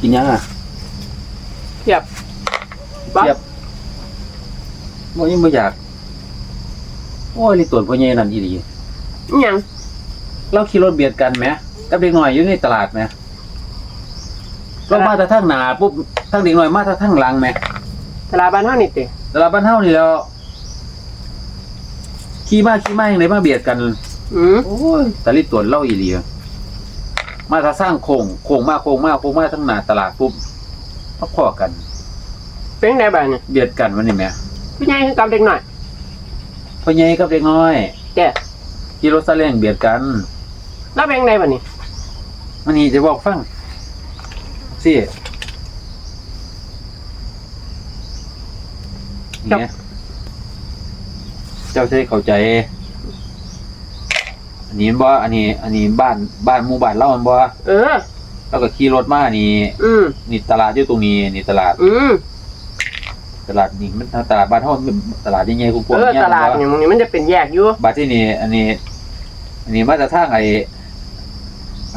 กินยังอะเทียบปั๊บเทียบบ่ยังบ่อยาก โอ้ยนี่ตัวพ่อใหญ่นั่นอีหลีอิหยังเราขี่รถเบียดกันไหมกับเด็กน้อยอยู่ในตลาดไหมเรามาแต่ทางหน้าปุ๊บทางเด็กน้อยมาแต่ทางหลังไหมตลาดบ้านเฮานี่ติตลาดบ้านเฮานี่แล้วขี่มาขี่มาอย่างไรมาเบียดกัน อืมโอ้ยตะลิตวนเล่าอีหลีอะ มาถ้าสร้างโคงโคงมาโคงมาโคงมาทั้งหน้าตลาดปุ๊บมาพอกัน เป็นไงบ้านนี่เบียดกันวันนี้แหม่ผู้ใหญ่คือกับเด็กหน่อยพ่อใหญ่กับเด็กน้อยแกขี่รถซาเล้งเบียดกันแล้วเป็นไงบ้านนี่มันนี่จะบอกฟังสิเนี่ยเจ้าจะได้เข้าใจ อันนี้มันบ่อันนี้ อันนี้บ้านบ้านหมู่บ้านเล่ามันบ่เออ แล้วก็ขี่รถมานี่อืมนี่ตลาดอยู่ตรงนี้นี่ตลาด อืมตลาดนี่มันตลาดบ้านเฮามันเป็นตลาดใหญ่ๆกว้างเออๆเนี่ยตลาดบ่นี่มึงนี่มันจะเป็นแยกอยู่บัดที่นี่อันนี้ อันนี้มาจากทางไอ้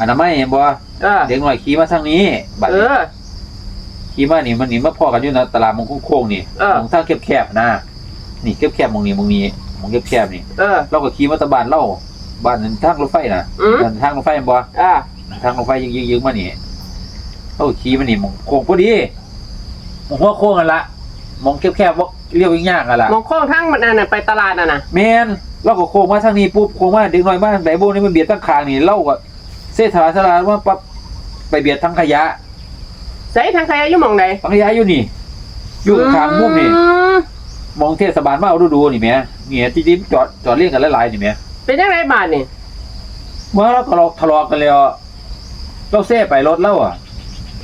อนามัยเห็นบ่เออเด็กน้อยขี่มาทางนี้บัดเอนี้อ ขี่มานี่มันนี่มาพอกันอยู่นะตลาดมงโค้งๆนี่เออ มองทางแคบๆนะนี่แคบๆมองนี้มองนี้มองแคบๆนี่ เออ เราก็ขี่มาตะบ้านเล่า บ้านนั้นทางรถไฟน่ะอืมบ้านทางรถไฟเห็นบ่อ่าทางรถไฟยิงๆๆมานี่เราก็ขี่มานี่มองโค้งพอดีมองหัวโค้งกันละมองแคบๆว่าเลี้ยวยากๆกันละ มองโค้งทั้งมันอันน่ะไปตลาดน่ะนะแมนเราก็โค้งมาทางนี้ปุ๊บโค้งมาเด็กน้อยมาไหนโบนี่มันเบียดตั้งคางนี่เราก็เส้นทางสลาว่าปั๊บไปเบียดทางขยะใส่ทางใครอยู่หมองใดทางขยะอยู่นี่ อยู่ข้างมุมนี่อืมมองเทศบาลมาเอาดูดูๆนี่แหม่เนี่ยที่ที่จอดจอดเรียงกันหลายๆนี่แหม่ เป็นยังไงบ้านนี่เมื่อเราทะเลาะทะเลาะกันแล้วเราเซ่ไปรถแล้วอะ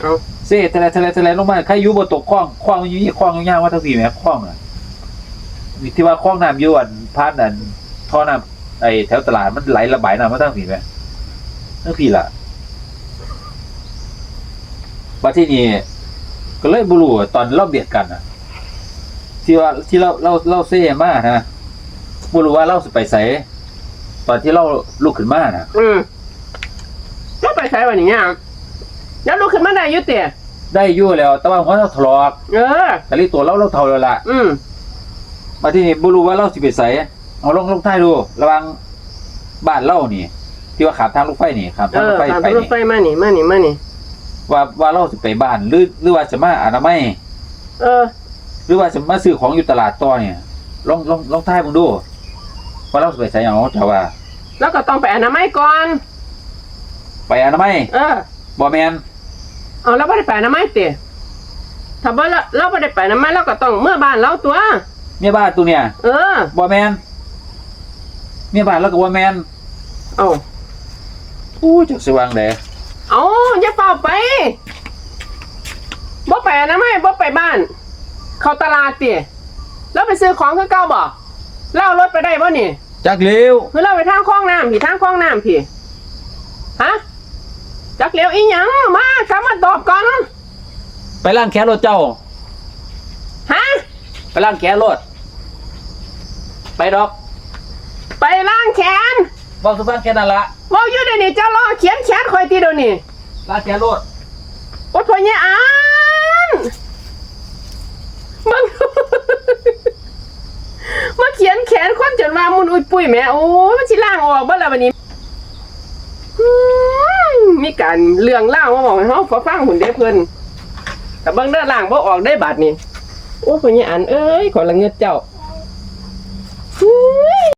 เอาเซ่ทะเลทะเลทะเลลงมาใครอยู่บนตกคล้องคล้องอยู่นี่คล้องอยู่ย่างว่าทั้งสี่แหม่คล้องอะนี่ที่ว่าคล้องน้ำอยู่อันพาดอันท่อน้ำไอ้แถวตลาดมันไหลระบายน้ำมาทั้งสี่แหม่ทั้งพี่ล่ะว่าที่นี่ก็เลยบรูตอนเราเบียดกันอะ ที่ว่าที่เราเราเราเซ่มานะบรูว่าเราสิไปใส่ ตอนที่เราลุกขึ้นมานะอืมแล้วไปใช้วันนี้ยังแล้วลุกขึ้นมาได้อยุติได้อยู่แล้ว แต่ว่าหัวเราถลอกเออ แต่รีตัวเราเราเท่าแล้วล่ะอืมมาที่นี่บรูว่าเราสิไปใส่เอาลงลงท้ายดู ระวังบ้านเล่านี่ ที่ว่าขามทางรถไฟนี่ขามเอทางรอถไฟตามไปรถนี่ไฟมานี่มานี่มานี่ ว่าว่าเราสิไปบ้านหรือหรือว่าจะมาอนามัยเออ หรือว่าจะมาซื้อของอยู่ตลาดต่อเนี่ยลองลองลองท้ายมึงดูว่าเราสิไปใส่เอาแต่ว่า แล้วก็ต้องไปอนามัยก่อน ไปอนามัยเออบ่แมนเอาแล้วไม่ได้ไปอนามัยติถ้าบ่เราเราไม่ได้ไปอนามัยเราก็ต้องเมื่อบ้านเราตัว เมียบ้านตัวเนี่ยเออ บ่แมนเมียบ้านแล้วก็บ่แมนเอาอู้จักสิวางเด้เอาอย่าเฝ้าไปบ่ไปอนามัยบ่ไปบ้าน เข้าตลาดติแล้วไปซื้อของคือเก่าบ่เล่ารถไปได้บ่นี่ จักเร็วคือเราไปทางคลองน้ำพี่ทางคลองน้ำพี่ฮะจักเหลียวอีหยังมากลับมาตอบก่อนไปล้างแขนรถเจ้าฮะไปล้างแขนรถไปดอก ไปล้างแขนบอกสุฟังแค่นั้นละเว่าอยู่เดี๋ยวนี้เจ้ารอเขียนแขนคอยตีเดี๋ยวนี้ล้างแขนรถโอ๊ยพ่อเนี่ยอ่านมึง มาเขียนแขนคนจนว่า มุนอุ้ยปุ้ยแม่โอ้ยมันสิล่างออกบ่ล่ะวันนี้อืมมีการเรื่องเล่ามาบอกให้เฮาฟังหุ่นเด้เพิ่นแต่เบิ่งเด้อล่างบ่ออกได้บาดนี้โอ้ยพ่อเนี่ยอ่านเอ้ยขอละเงิดเจ้า